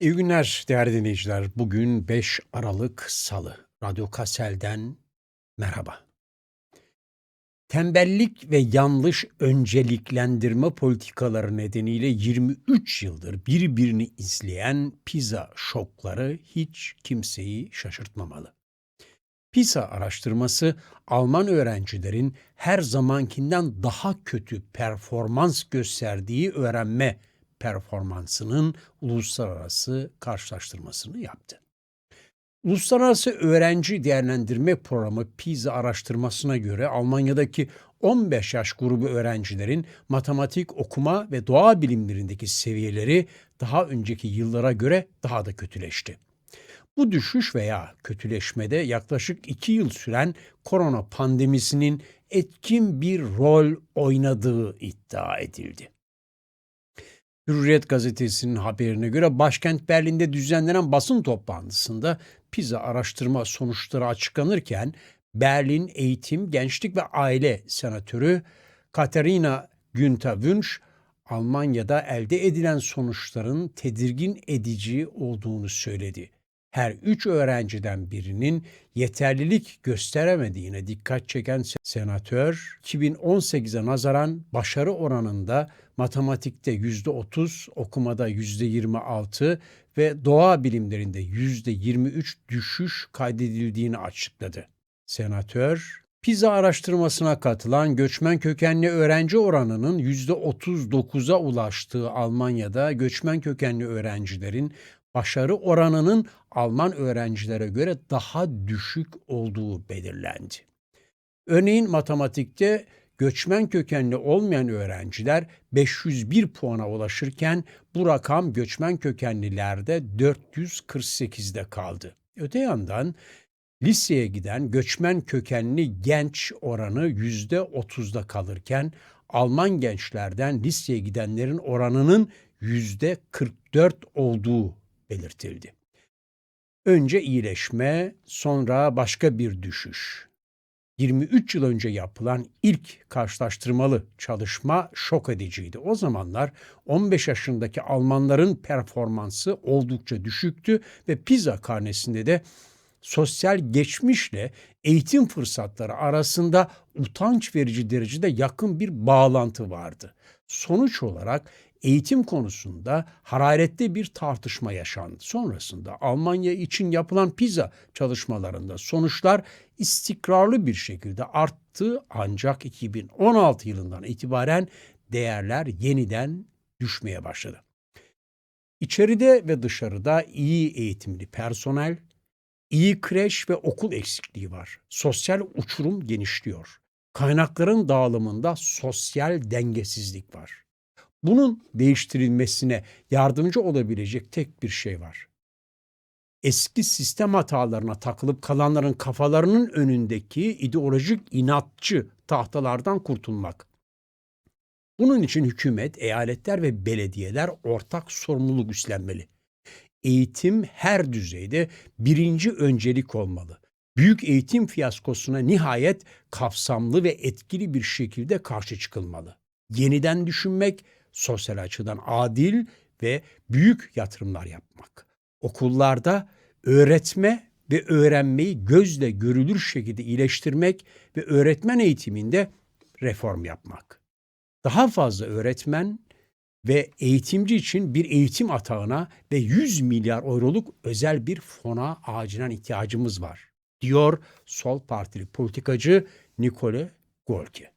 İyi günler değerli dinleyiciler. Bugün 5 Aralık Salı. Radyo Kassel'den merhaba. Tembellik ve yanlış önceliklendirme politikaları nedeniyle 23 yıldır birbirini izleyen pizza şokları hiç kimseyi şaşırtmamalı. PISA araştırması Alman öğrencilerin her zamankinden daha kötü performans gösterdiği öğrenme performansının uluslararası karşılaştırmasını yaptı. Uluslararası Öğrenci Değerlendirme Programı PISA araştırmasına göre Almanya'daki 15 yaş grubu öğrencilerin matematik, okuma ve doğa bilimlerindeki seviyeleri daha önceki yıllara göre daha da kötüleşti. Bu düşüş veya kötüleşmede yaklaşık 2 yıl süren korona pandemisinin etkin bir rol oynadığı iddia edildi. Hürriyet gazetesinin haberine göre başkent Berlin'de düzenlenen basın toplantısında PISA araştırma sonuçları açıklanırken Berlin Eğitim, Gençlik ve Aile Senatörü Katerina Günther Wünsch, Almanya'da elde edilen sonuçların tedirgin edici olduğunu söyledi. Her üç öğrenciden birinin yeterlilik gösteremediğine dikkat çeken senatör, 2018'e nazaran başarı oranında matematikte %30, okumada %26 ve doğa bilimlerinde %23 düşüş kaydedildiğini açıkladı. Senatör, PISA araştırmasına katılan göçmen kökenli öğrenci oranının %39'a ulaştığı Almanya'da göçmen kökenli öğrencilerin başarı oranının Alman öğrencilere göre daha düşük olduğu belirlendi. Örneğin matematikte göçmen kökenli olmayan öğrenciler 501 puana ulaşırken bu rakam göçmen kökenlilerde 448'de kaldı. Öte yandan liseye giden göçmen kökenli genç oranı %30'da kalırken Alman gençlerden liseye gidenlerin oranının %44 olduğu belirtildi. Önce iyileşme, sonra başka bir düşüş. 23 yıl önce yapılan ilk karşılaştırmalı çalışma şok ediciydi. O zamanlar 15 yaşındaki Almanların performansı oldukça düşüktü ve PISA karnesinde de sosyal geçmişle eğitim fırsatları arasında utanç verici derecede yakın bir bağlantı vardı. Sonuç olarak eğitim konusunda hararetli bir tartışma yaşandı. Sonrasında Almanya için yapılan PISA çalışmalarında sonuçlar istikrarlı bir şekilde arttı ancak 2016 yılından itibaren değerler yeniden düşmeye başladı. İçeride ve dışarıda iyi eğitimli personel, iyi kreş ve okul eksikliği var. Sosyal uçurum genişliyor. Kaynakların dağılımında sosyal dengesizlik var. Bunun değiştirilmesine yardımcı olabilecek tek bir şey var. Eski sistem hatalarına takılıp kalanların kafalarının önündeki ideolojik inatçı tahtalardan kurtulmak. Bunun için hükümet, eyaletler ve belediyeler ortak sorumluluk üstlenmeli. Eğitim her düzeyde birinci öncelik olmalı. Büyük eğitim fiyaskosuna nihayet kapsamlı ve etkili bir şekilde karşı çıkılmalı. Yeniden düşünmek, sosyal açıdan adil ve büyük yatırımlar yapmak. Okullarda öğretme ve öğrenmeyi gözle görülür şekilde iyileştirmek ve öğretmen eğitiminde reform yapmak. Daha fazla öğretmen ve eğitimci için bir eğitim atağına ve 100 milyar euroluk özel bir fona acilen ihtiyacımız var, diyor Sol Partili politikacı Nicole Golke.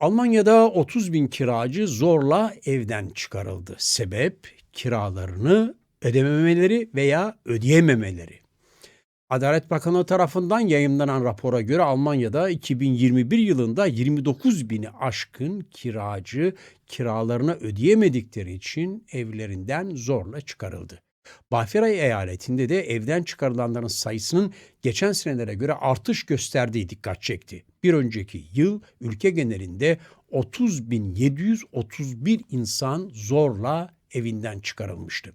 Almanya'da 30 bin kiracı zorla evden çıkarıldı. Sebep kiralarını ödememeleri veya ödeyememeleri. Adalet Bakanlığı tarafından yayımlanan rapora göre Almanya'da 2021 yılında 29 bini aşkın kiracı kiralarını ödeyemedikleri için evlerinden zorla çıkarıldı. Bavyera eyaletinde de evden çıkarılanların sayısının geçen senelere göre artış gösterdiği dikkat çekti. Bir önceki yıl ülke genelinde 30.731 insan zorla evinden çıkarılmıştı.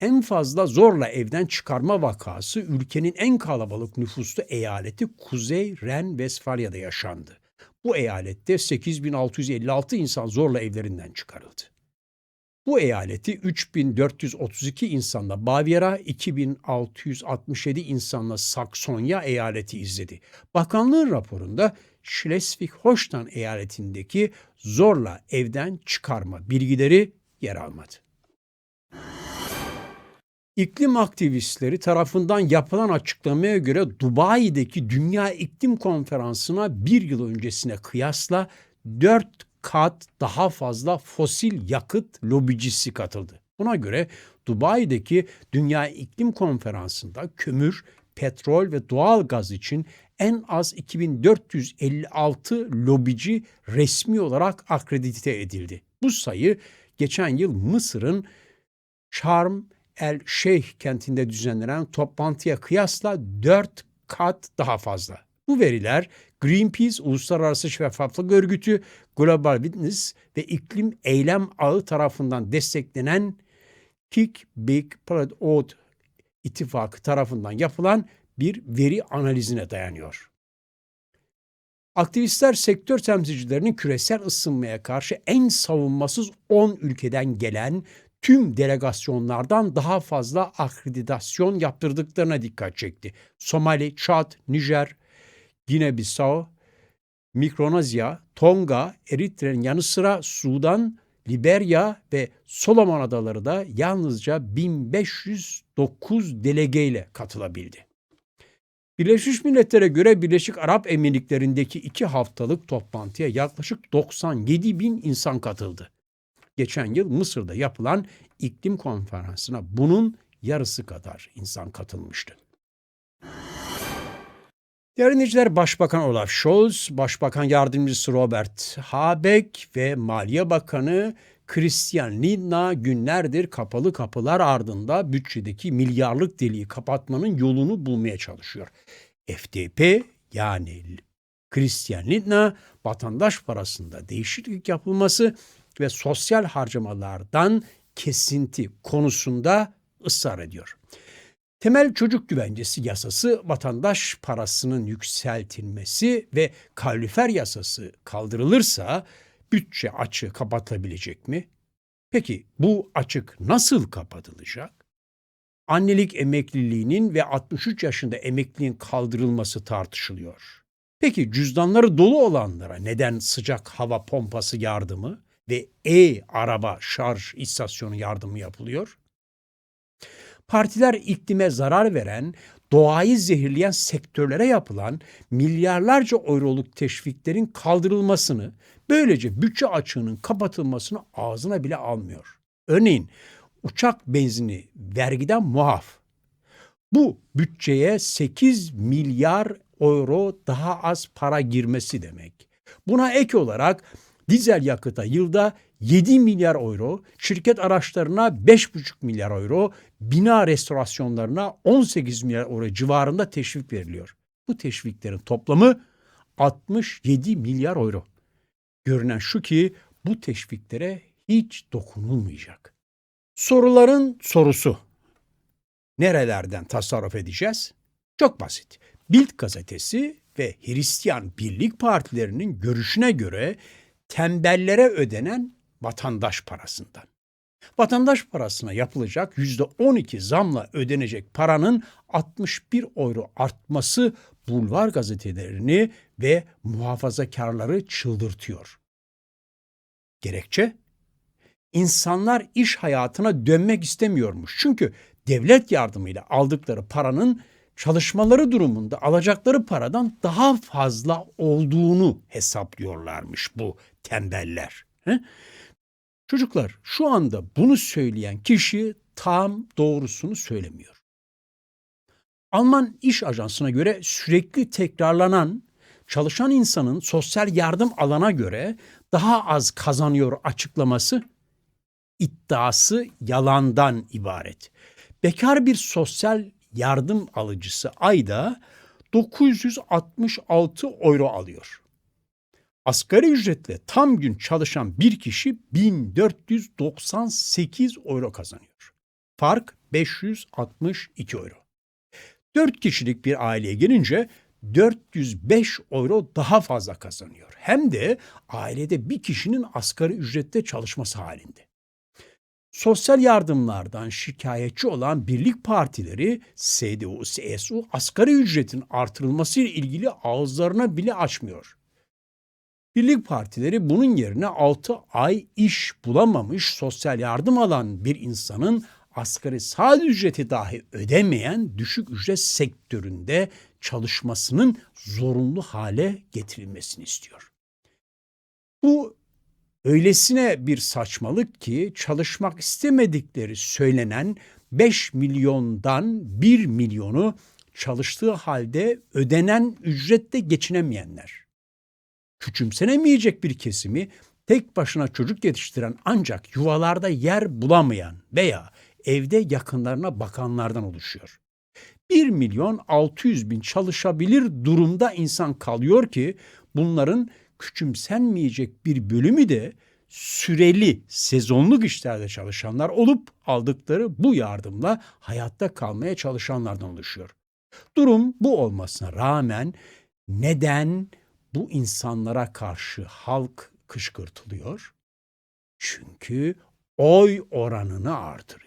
En fazla zorla evden çıkarma vakası ülkenin en kalabalık nüfuslu eyaleti Kuzey Ren-Vesfalya'da yaşandı. Bu eyalette 8656 insan zorla evlerinden çıkarıldı. Bu eyaleti 3432 insanla Bavyera, 2667 insanla Saksonya eyaleti izledi. Bakanlığın raporunda Schleswig-Holstein eyaletindeki zorla evden çıkarma bilgileri yer almadı. İklim aktivistleri tarafından yapılan açıklamaya göre Dubai'deki Dünya İklim Konferansı'na bir yıl öncesine kıyasla 4 kat daha fazla fosil yakıt lobicisi katıldı. Buna göre Dubai'deki Dünya İklim Konferansı'nda kömür, petrol ve doğal gaz için en az 2456 lobici resmi olarak akredite edildi. Bu sayı geçen yıl Mısır'ın Şarm El Şeyh kentinde düzenlenen toplantıya kıyasla 4 kat daha fazla. Bu veriler Greenpeace, Uluslararası Şeffaflık Örgütü, Global Witness ve İklim Eylem Ağı tarafından desteklenen Kick Big Planet Oat ittifakı tarafından yapılan bir veri analizine dayanıyor. Aktivistler sektör temsilcilerinin küresel ısınmaya karşı en savunmasız 10 ülkeden gelen tüm delegasyonlardan daha fazla akreditasyon yaptırdıklarına dikkat çekti. Somali, Çad, Nijer, Gine-Bissau, Mikronezya, Tonga, Eritre'nin yanı sıra Sudan, Liberya ve Solomon Adaları da yalnızca 1509 delegeyle katılabildi. Birleşmiş Milletler'e göre Birleşik Arap Emirlikleri'ndeki iki haftalık toplantıya yaklaşık 97 bin insan katıldı. Geçen yıl Mısır'da yapılan iklim konferansına bunun yarısı kadar insan katılmıştı. Değerli dinleyiciler, Başbakan Olaf Scholz, Başbakan Yardımcısı Robert Habeck ve Maliye Bakanı Christian Lindner günlerdir kapalı kapılar ardında bütçedeki milyarlık deliği kapatmanın yolunu bulmaya çalışıyor. FDP yani Christian Lindner vatandaş parasında değişiklik yapılması ve sosyal harcamalardan kesinti konusunda ısrar ediyor. Temel çocuk güvencesi yasası vatandaş parasının yükseltilmesi ve kalorifer yasası kaldırılırsa bütçe açığı kapatabilecek mi? Peki bu açık nasıl kapatılacak? Annelik emekliliğinin ve 63 yaşında emekliliğin kaldırılması tartışılıyor. Peki cüzdanları dolu olanlara neden sıcak hava pompası yardımı ve e-araba şarj istasyonu yardımı yapılıyor? Partiler iklime zarar veren, doğayı zehirleyen sektörlere yapılan milyarlarca euroluk teşviklerin kaldırılmasını, böylece bütçe açığının kapatılmasını ağzına bile almıyor. Örneğin uçak benzini vergiden muaf. Bu bütçeye 8 milyar euro daha az para girmesi demek. Buna ek olarak dizel yakıta yılda 7 milyar euro, şirket araçlarına 5,5 milyar euro, bina restorasyonlarına 18 milyar euro civarında teşvik veriliyor. Bu teşviklerin toplamı 67 milyar euro. Görünen şu ki bu teşviklere hiç dokunulmayacak. Soruların sorusu. Nerelerden tasarruf edeceğiz? Çok basit. Bild gazetesi ve Hristiyan Birlik Partilerinin görüşüne göre tembellere ödenen vatandaş parasından. Vatandaş parasına yapılacak %12 zamla ödenecek paranın 61 euro artması bulvar gazetelerini ve muhafazakarları çıldırtıyor. Gerekçe? İnsanlar iş hayatına dönmek istemiyormuş. Çünkü devlet yardımıyla aldıkları paranın çalışmaları durumunda alacakları paradan daha fazla olduğunu hesaplıyorlarmış bu tembeller. He? Çocuklar şu anda bunu söyleyen kişi tam doğrusunu söylemiyor. Alman iş ajansına göre sürekli tekrarlanan çalışan insanın sosyal yardım alana göre daha az kazanıyor açıklaması iddiası yalandan ibaret. Bekar bir sosyal yardım alıcısı ayda 966 euro alıyor. Asgari ücretle tam gün çalışan bir kişi 1498 euro kazanıyor. Fark 562 euro. 4 kişilik bir aileye gelince 405 euro daha fazla kazanıyor. Hem de ailede bir kişinin asgari ücrette çalışması halinde. Sosyal yardımlardan şikayetçi olan birlik partileri CDU, CSU asgari ücretin artırılması ile ilgili ağızlarına bile açmıyor. Birlik partileri bunun yerine 6 ay iş bulamamış sosyal yardım alan bir insanın asgari saat ücreti dahi ödemeyen düşük ücret sektöründe çalışmasının zorunlu hale getirilmesini istiyor. Bu öylesine bir saçmalık ki çalışmak istemedikleri söylenen 5 milyondan 1 milyonu çalıştığı halde ödenen ücrette geçinemeyenler. Küçümsenemeyecek bir kesimi tek başına çocuk yetiştiren ancak yuvalarda yer bulamayan veya evde yakınlarına bakanlardan oluşuyor. 1 milyon 600 bin çalışabilir durumda insan kalıyor ki bunların küçümsenmeyecek bir bölümü de süreli sezonluk işlerde çalışanlar olup aldıkları bu yardımla hayatta kalmaya çalışanlardan oluşuyor. Durum bu olmasına rağmen neden bu insanlara karşı halk kışkırtılıyor? Çünkü oy oranını artırıyor.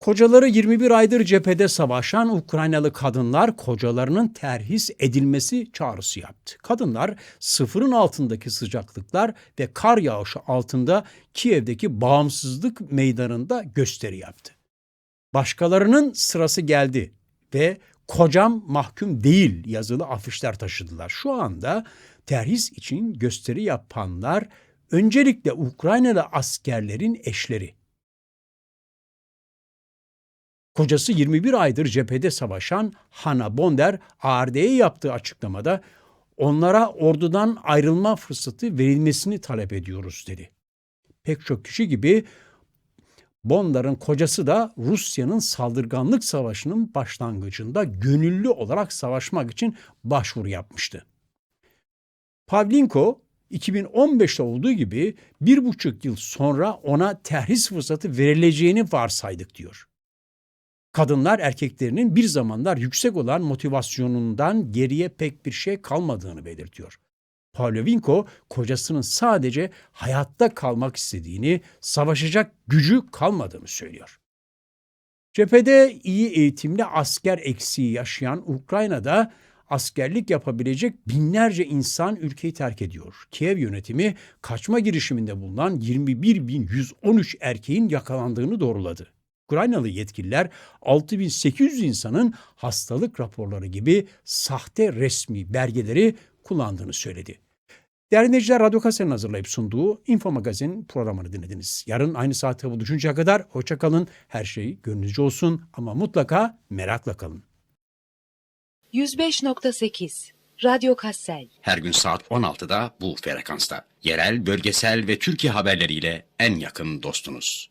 Kocaları 21 aydır cephede savaşan Ukraynalı kadınlar kocalarının terhis edilmesi çağrısı yaptı. Kadınlar sıfırın altındaki sıcaklıklar ve kar yağışı altında Kiev'deki bağımsızlık meydanında gösteri yaptı. Başkalarının sırası geldi ve kocam mahkum değil yazılı afişler taşıdılar. Şu anda terhis için gösteri yapanlar öncelikle Ukraynalı askerlerin eşleri. Kocası 21 aydır cephede savaşan Hana Bonder ARD'ye yaptığı açıklamada onlara ordudan ayrılma fırsatı verilmesini talep ediyoruz dedi. Pek çok kişi gibi Bondar'ın kocası da Rusya'nın saldırganlık savaşının başlangıcında gönüllü olarak savaşmak için başvuru yapmıştı. Pavlinko 2015'te olduğu gibi bir buçuk yıl sonra ona terhis fırsatı verileceğini varsaydık diyor. Kadınlar erkeklerinin bir zamanlar yüksek olan motivasyonundan geriye pek bir şey kalmadığını belirtiyor. Pavlovinko kocasının sadece hayatta kalmak istediğini, savaşacak gücü kalmadığını söylüyor. Cephede iyi eğitimli asker eksiği yaşayan Ukrayna'da askerlik yapabilecek binlerce insan ülkeyi terk ediyor. Kiev yönetimi kaçma girişiminde bulunan 21.113 erkeğin yakalandığını doğruladı. Ukraynalı yetkililer 6800 insanın hastalık raporları gibi sahte resmi belgeleri kullandığını söyledi. Değerli dinleyiciler, Radyo Kase'nin hazırlayıp sunduğu Info Magazin programını dinlediniz. Yarın aynı saatte buluşuncaya kadar hoşça kalın. Her şey gönlünüzce olsun ama mutlaka merakla kalın. 105.8 Radyo Kassel Her gün saat 16'da bu frekansta. Yerel, bölgesel ve Türkiye haberleriyle en yakın dostunuz.